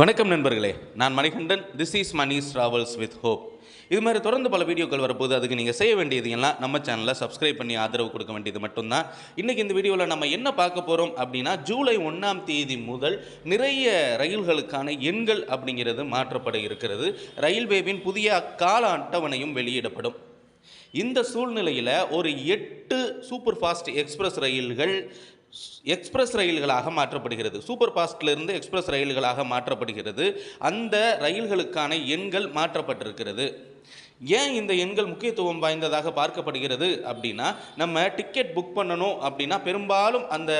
வணக்கம் நண்பர்களே. நான் Manikandan. This is Mani's travels with hope இது மாதிரி தொடர்ந்து பல வீடியோக்கள் வரப்போது அதுக்கு நீங்கள் செய்ய வேண்டியது எல்லாம் நம்ம சேனலில் சப்ஸ்கிரைப் பண்ணி ஆதரவு கொடுக்க வேண்டியது மட்டும்தான். இன்றைக்கி இந்த வீடியோவில் நம்ம என்ன பார்க்க போகிறோம் அப்படின்னா ஜூலை ஒன்றாம் தேதி முதல் நிறைய ரயில்களுக்கான எண்கள் அப்படிங்கிறது மாற்றப்பட இருக்கிறது. ரயில்வேவின் புதிய கால அட்டவணையும் வெளியிடப்படும். இந்த சூழ்நிலையில் ஒரு எட்டு சூப்பர் ஃபாஸ்ட் எக்ஸ்பிரஸ் ரயில்கள் எக்ஸ்பிரஸ் ரயில்களாக மாற்றப்படுகிறது. சூப்பர் ஃபாஸ்ட்லேருந்து எக்ஸ்பிரஸ் ரயில்களாக மாற்றப்படுகிறது. அந்த ரயில்களுக்கான எண்கள் மாற்றப்பட்டிருக்கிறது. ஏன் இந்த எண்கள் முக்கியத்துவம் வாய்ந்ததாக பார்க்கப்படுகிறது அப்படின்னா நம்ம டிக்கெட் புக் பண்ணணும் அப்படின்னா பெரும்பாலும் அந்த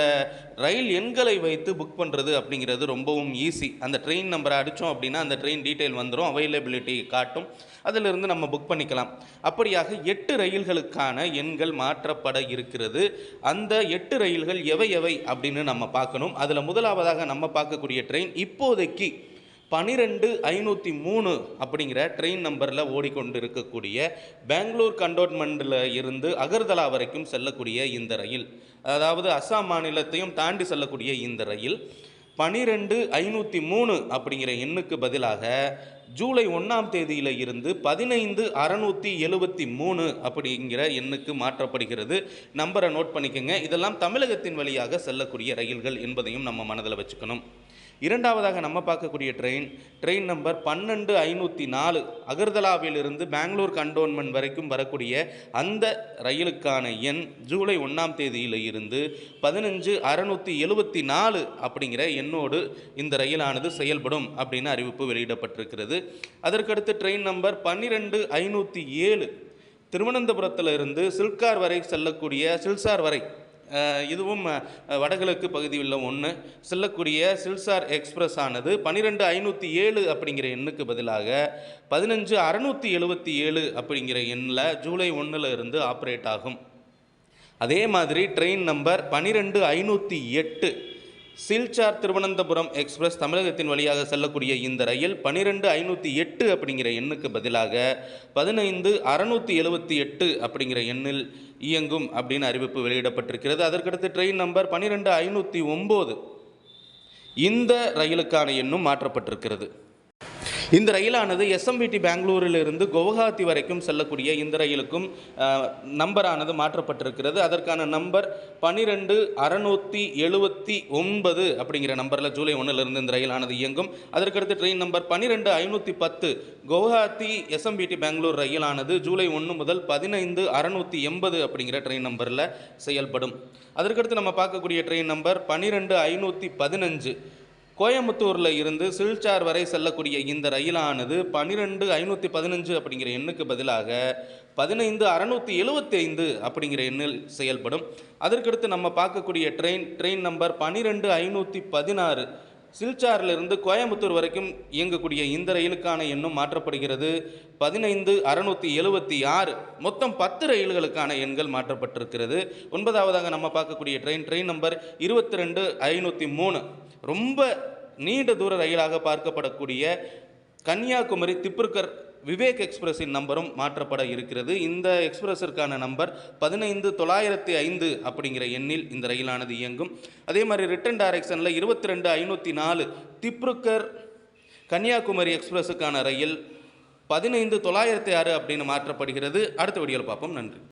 ரயில் எண்களை வைத்து புக் பண்ணுறது அப்படிங்கிறது ரொம்பவும் ஈஸி அந்த ட்ரெயின் நம்பரை அடித்தோம் அப்படின்னா அந்த ட்ரெயின் டீட்டெயில் வந்துடும் அவைலபிலிட்டி காட்டும். அதிலிருந்து நம்ம புக் பண்ணிக்கலாம். அப்படியாக எட்டு ரயில்களுக்கான எண்கள் மாற்றப்பட இருக்கிறது. அந்த எட்டு ரயில்கள் எவை எவை அப்படின்னு நம்ம பார்க்கணும். அதில் முதலாவதாக நம்ம பார்க்கக்கூடிய ட்ரெயின் இப்போதைக்கு பனிரெண்டு ஐநூற்றி மூணு அப்படிங்கிற ட்ரெயின் நம்பரில் ஓடிக்கொண்டு இருக்கக்கூடிய பெங்களூர் கண்டோன்மெண்ட்டில் இருந்து அகர்தலா வரைக்கும் செல்லக்கூடிய இந்த ரயில். அதாவது அஸ்ஸாம் மாநிலத்தையும் தாண்டி செல்லக்கூடிய இந்த ரயில். பனிரெண்டு ஐநூற்றி மூணு அப்படிங்கிற எண்ணுக்கு பதிலாக ஜூலை ஒன்றாம் தேதியில் இருந்து பதினைந்து அறநூற்றி எழுபத்தி மூணு அப்படிங்கிற எண்ணுக்கு மாற்றப்படுகிறது. நம்பரை நோட் பண்ணிக்கோங்க. இதெல்லாம் தமிழகத்தின் வழியாக செல்லக்கூடிய ரயில்கள் என்பதையும் நம்ம மனதில் வச்சுக்கணும். இரண்டாவதாக நம்ம பார்க்கக்கூடிய ட்ரெயின் ட்ரெயின் நம்பர் பன்னெண்டு ஐநூற்றி நாலு. அகர்தலாவிலிருந்து பெங்களூர் கண்டோன்மெண்ட் வரைக்கும் வரக்கூடிய அந்த ரயிலுக்கான எண் ஜூலை ஒன்றாம் தேதியில் இருந்து பதினஞ்சு அறநூற்றி எழுபத்தி நாலு அப்படிங்கிற எண்ணோடு இந்த ரயிலானது செயல்படும் அப்படின்னு அறிவிப்பு வெளியிடப்பட்டிருக்கிறது. அதற்கடுத்து ட்ரெயின் நம்பர் பன்னிரெண்டு ஐநூற்றி ஏழு. திருவனந்தபுரத்தில் இருந்து சில்கார் வரை செல்லக்கூடிய சில்சார் வரை இதுவும் வடகிழக்கு பகுதியில் ஒன்று செல்லக்கூடிய சில்சார் எக்ஸ்பிரஸ் ஆனது பன்னிரெண்டு ஐநூற்றி ஏழு அப்படிங்கிற எண்ணுக்கு பதிலாக பதினஞ்சு அறநூற்றி எழுபத்தி ஏழு அப்படிங்கிற எண்ணில் ஜூலை ஒன்றில் இருந்து ஆப்ரேட் ஆகும். அதே மாதிரி ட்ரெயின் நம்பர் பன்னிரெண்டு ஐநூற்றி எட்டு. சில்சார் திருவனந்தபுரம் எக்ஸ்பிரஸ் தமிழகத்தின் வழியாக செல்லக்கூடிய இந்த ரயில் பன்னிரெண்டு ஐநூற்றி எட்டு அப்படிங்கிற எண்ணுக்கு பதிலாக பதினைந்து அறநூற்றி எழுபத்தி எட்டு அப்படிங்கிற எண்ணில் இயங்கும் அப்படின்னு அறிவிப்பு வெளியிடப்பட்டிருக்கிறது. அதற்கடுத்து ட்ரெயின் நம்பர் பன்னிரெண்டு ஐநூற்றி ஒம்பது. இந்த ரயிலுக்கான எண்ணும் மாற்றப்பட்டிருக்கிறது. இந்த ரயிலானது எஸ்எம்பிடி பெங்களூரிலிருந்து குவஹாத்தி வரைக்கும் செல்லக்கூடிய இந்த ரயிலுக்கும் நம்பரானது மாற்றப்பட்டிருக்கிறது. அதற்கான நம்பர் பன்னிரெண்டு அறநூற்றி எழுபத்தி ஒன்பது அப்படிங்கிற நம்பரில் ஜூலை ஒன்றிலிருந்து இந்த ரயிலானது இயங்கும். அதற்கடுத்து ட்ரெயின் நம்பர் பன்னிரெண்டு ஐநூற்றி பத்து குவஹாத்தி எஸ்எம்பிடி பெங்களூர் ரயிலானது ஜூலை ஒன்று முதல் பதினைந்து அறநூற்றி எண்பது அப்படிங்கிற ட்ரெயின் நம்பரில் செயல்படும். அதற்கடுத்து நம்ம பார்க்கக்கூடிய ட்ரெயின் நம்பர் பன்னிரெண்டு ஐநூற்றி பதினஞ்சு. கோயம்புத்தூரில் இருந்து சில்சார் வரை செல்லக்கூடிய இந்த ரயிலானது பன்னிரெண்டு ஐநூற்றி பதினஞ்சு அப்படிங்கிற எண்ணுக்கு பதிலாக பதினைந்து அறநூற்றி எழுபத்தி ஐந்து அப்படிங்கிற எண்ணில் செயல்படும். அதற்கடுத்து நம்ம பார்க்கக்கூடிய ட்ரெயின் ட்ரெயின் நம்பர் பன்னிரெண்டு ஐநூற்றி பதினாறு. சில்சாரிலிருந்து கோயம்புத்தூர் வரைக்கும் இயங்கக்கூடிய இந்த ரயிலுக்கான எண்ணும் மாற்றப்படுகிறது. பதினைந்து அறநூற்றி எழுபத்தி ஆறு மொத்தம் பத்து ரயில்களுக்கான எண்கள் மாற்றப்பட்டிருக்கிறது. ஒன்பதாவதாக நம்ம பார்க்கக்கூடிய ட்ரெயின் ட்ரெயின் நம்பர் இருபத்தி ரெண்டு ஐநூற்றி மூணு. ரொம்ப நீண்ட தூர ரயிலாக பார்க்கப்படக்கூடிய கன்னியாகுமரி திப்ருக்கர் விவேக் எக்ஸ்பிரஸின் நம்பரும் மாற்றப்பட இருக்கிறது. இந்த எக்ஸ்பிரஸிற்கான நம்பர் பதினைந்து தொள்ளாயிரத்தி ஐந்து அப்படிங்கிற எண்ணில் இந்த ரயிலானது இயங்கும். அதே மாதிரி ரிட்டன் டைரக்ஷனில் இருபத்தி ரெண்டு ஐநூற்றி நாலு திப்ருக்கர் கன்னியாகுமரி எக்ஸ்பிரஸுக்கான ரயில் பதினைந்து தொள்ளாயிரத்தி ஆறு அப்படின்னு மாற்றப்படுகிறது. அடுத்த வீடியோவில் பார்ப்போம். நன்றி.